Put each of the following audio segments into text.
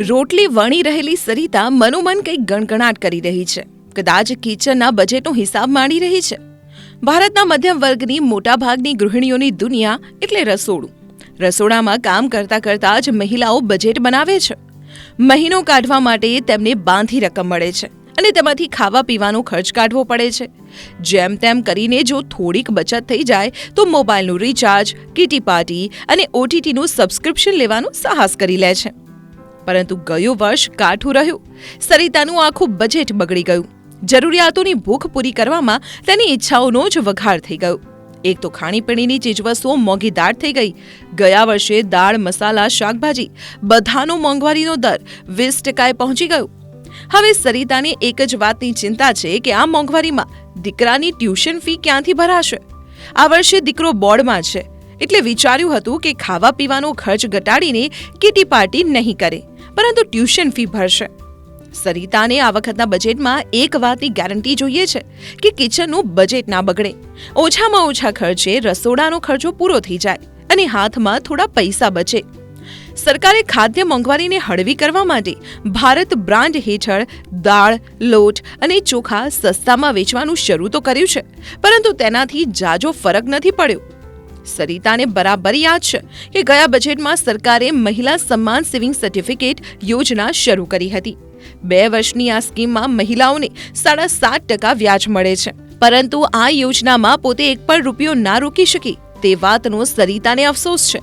રોટલી વણી રહેલી સરિતા મનોમન કંઈક ગણગણાટ કરી રહી છે. કદાચ કિચનના બજેટનો હિસાબ માંડી રહી છે. ભારતના મધ્યમ વર્ગની મોટાભાગની ગૃહિણીઓની દુનિયા એટલે રસોડું. રસોડામાં કામ કરતા કરતા જ મહિલાઓ બજેટ બનાવે છે. મહિનો કાઢવા માટે તેમને બાંધી રકમ મળે છે અને તેમાંથી ખાવા પીવાનો ખર્ચ કાઢવો પડે છે. જેમ તેમ કરીને જો થોડીક બચત થઈ જાય, તો મોબાઈલનું રિચાર્જ કીટી પાર્ટી અને ઓટીટીનું સબસ્ક્રિપ્શન લેવાનું સાહસ કરી લે છે. પરંતુ ગયું વર્ષ કાઠું રહ્યું. સરિતાનું આખું બજેટ બગડી ગયું. જરૂરિયાતોની ભૂખ પૂરી કરવામાં તેની ઈચ્છાઓનો જ વઘાર થઈ ગયો. એક તો ખાણીપીણીની ચીજવસ્તુઓ મોંઘીદાર થઈ ગઈ. ગયા વર્ષે દાળ, મસાલા, શાકભાજી બધાનો મોંઘવારીનો દર વીસ ટકાએ પહોંચી ગયો. હવે સરિતાને એક જ વાતની ચિંતા છે કે આ મોંઘવારીમાં દીકરાની ટ્યુશન ફી ક્યાંથી ભરાશે? આ વર્ષે દીકરો બોર્ડમાં છે. એટલે વિચાર્યું હતું કે ખાવા પીવાનો ખર્ચ ઘટાડીને કીટી પાર્ટી નહીં કરે. પરંતુ ટ્યુશન ફી ભરશે. સરિતાને આ વખતના બજેટમાં એક વાતની ગેરંટી જોઈએ છે કે કિચનનું બજેટ ના બગડે. ઓછામાં ઓછા ખર્ચે રસોડાનો ખર્ચો પૂરો થઈ જાય અને હાથમાં થોડા પૈસા બચે. સરકારે ખાદ્ય મોંઘવારીને હળવી કરવા માટે ભારત બ્રાન્ડ હેઠળ દાળ, લોટ અને ચોખા સસ્તામાં વેચવાનું શરૂ તો કર્યું છે, પરંતુ તેનાથી જાજો ફરક નથી પડ્યો. સરિતાને બરાબર યાદ છે કે ગયા બજેટમાં સરકારે મહિલા સન્માન સેવિંગ સર્ટિફિકેટ યોજના શરૂ કરી હતી. બે વર્ષની આ સ્કીમમાં મહિલાઓને સાડા સાત ટકા વ્યાજ મળે છે. પરંતુ આ યોજનામાં પોતે એક પણ રૂપિયો ના રોકી શકી તે વાતનો સરિતાને અફસોસ છે.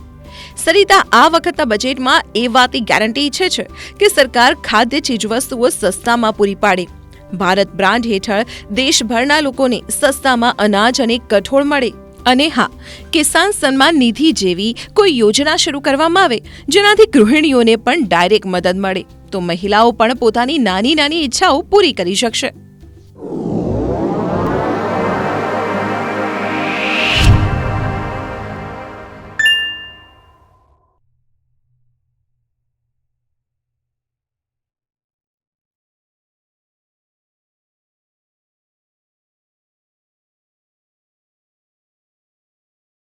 સરિતા આ વખતના બજેટમાં એ વાતની ગેરંટી ઈચ્છે છે કે સરકાર ખાદ્ય ચીજવસ્તુઓ સસ્તામાં પૂરી પાડે. ભારત બ્રાન્ડ હેઠળ દેશભરના લોકોને સસ્તામાં અનાજ અને કઠોળ મળે. અને હા, કિસાન સન્માન નિધિ જેવી કોઈ યોજના શરૂ કરવામાં આવે, જેનાથી ગૃહિણીઓને પણ ડાયરેક્ટ મદદ મળે, તો મહિલાઓ પણ પોતાની નાની નાની ઈચ્છાઓ પૂરી કરી શકશે.